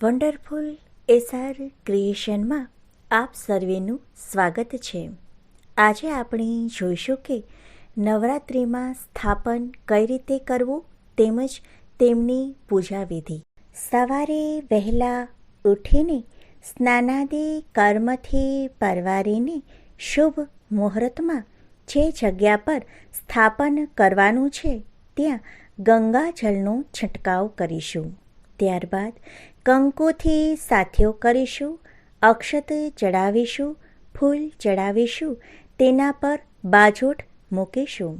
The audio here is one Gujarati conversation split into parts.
વન્ડરફુલ એસઆર ક્રિએશનમાં આપ સર્વેનું સ્વાગત છે. આજે આપણે જોઈશું કે નવરાત્રિમાં સ્થાપન કઈ રીતે કરવું તેમજ તેમની પૂજા વિધિ સવારે વહેલા ઉઠીને સ્નાનાદિ કર્મથી પરવારીને શુભ મુહૂર્તમાં જે જગ્યા પર સ્થાપન કરવાનું છે, ત્યાં ગંગાજળનો છંટકાવ કરીશું. ત્યારબાદ કંકુથી સાથીઓ કરીશું, અક્ષત ચડાવીશું, ફૂલ ચડાવીશું, તેના પર બાજોટ મૂકીશું.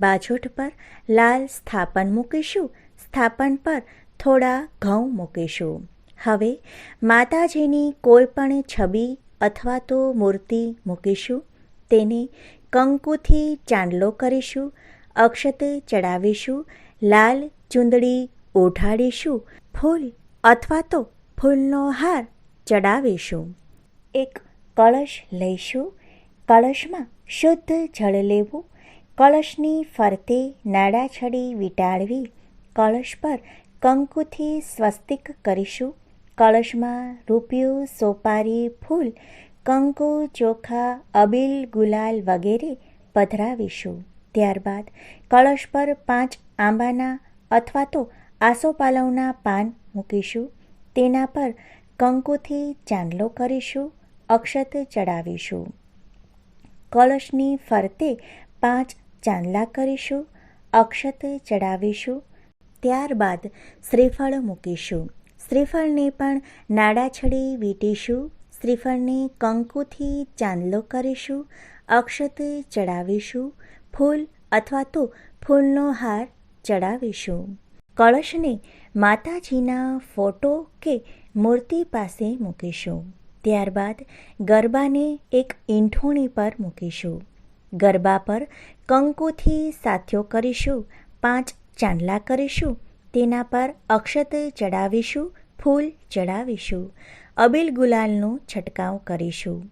બાજોટ પર લાલ સ્થાપન મૂકીશું, સ્થાપન પર થોડા ઘઉં મૂકીશું. હવે માતાજીની કોઈ પણ છબી અથવા તો મૂર્તિ મૂકીશું, તેને કંકુથી ચાંદલો કરીશું, અક્ષત ચડાવીશું, લાલ ચૂંદડી ઓઢાડીશું ફૂલ અથવા તો ફૂલનો હાર ચડાવીશું. એક કળશ લઈશું. કળશમાં શુદ્ધ જળ લેવું. કળશની ફરતે નાડાછડી વીંટાળવી. કળશ પર કંકુથી સ્વસ્તિક કરીશું. કળશમાં રૂપિયું સોપારી ફૂલ, કંકુ, ચોખા, અબીલ, ગુલાલ વગેરે પધરાવીશું. ત્યારબાદ કળશ પર પાંચ આંબાના અથવા તો આસોપાલવના પાન મૂકીશું. તેના પર કંકુથી ચાંદલો કરીશું, અક્ષત ચડાવીશું. કળશની ફરતે પાંચ ચાંદલા કરીશું, અક્ષત ચડાવીશું. ત્યારબાદ શ્રીફળ મૂકીશું. શ્રીફળને પણ નાડાછડી વીંટીશું. શ્રીફળને કંકુથી ચાંદલો કરીશું, અક્ષત ચડાવીશું. ફૂલ અથવા તો ફૂલનો હાર ચડાવીશું. કળશને માતાજીના ફોટો કે મૂર્તિ પાસે મૂકીશું. ત્યારબાદ ગરબાને એક ઈંઠોણી પર મૂકીશું. ગરબા પર કંકુથી સાથ્યો કરીશું, પાંચ ચાંદલા કરીશું, તેના પર અક્ષત ચડાવીશું, ફૂલ ચડાવીશું, અબીલ ગુલાલનો છંટકાવ કરીશું.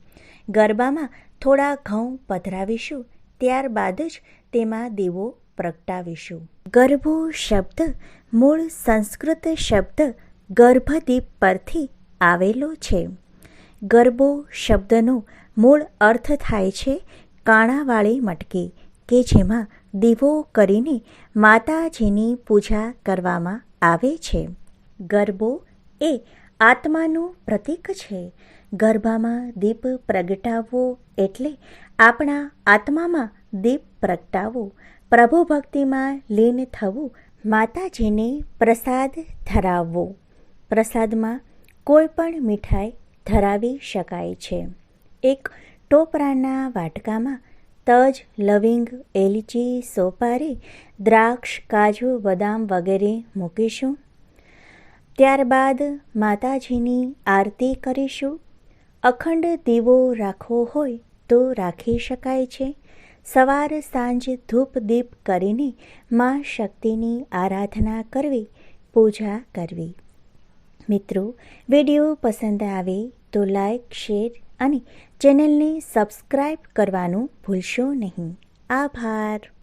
ગરબામાં થોડા ઘઉં પધરાવીશું, ત્યારબાદ જ તેમાં દીવો પ્રગટાવીશું. ગર્ભો શબ્દ, મૂળ સંસ્કૃત શબ્દ, ગર્ભદીપ પરથી આવેલો છે. ગરબો શબ્દનો મૂળ અર્થ થાય છે કાણાવાળી મટકી કે જેમાં દીવો કરીને માતાજીની પૂજા કરવામાં આવે છે. ગરબો એ આત્માનું પ્રતીક છે. ગરબામાં દીપ પ્રગટાવવો એટલે આપણા આત્મામાં દીપ પ્રગટાવવો. પ્રભુ ભક્તિમાં લીન થવું, માતાજીને પ્રસાદ ધરાવવો. પ્રસાદમાં કોઈ પણ મીઠાઈ ધરાવી શકાય છે. એક ટોપરાના વાટકામાં તજ, લવિંગ, એલચી, સોપારી, દ્રાક્ષ, કાજુ, બદામ વગેરે મૂકીશું. ત્યારબાદ માતાજીની આરતી કરીશું. અખંડ દીવો રાખવો હોય તો રાખી શકાય છે. સવાર સાંજ ધૂપ દીપ કરીને મા શક્તિની આરાધના કરવી, પૂજા કરવી. મિત્રો, વીડિયો પસંદ આવે તો લાઈક, શેર અને ચેનલને સબસ્ક્રાઈબ કરવાનું ભૂલશો નહીં. આભાર.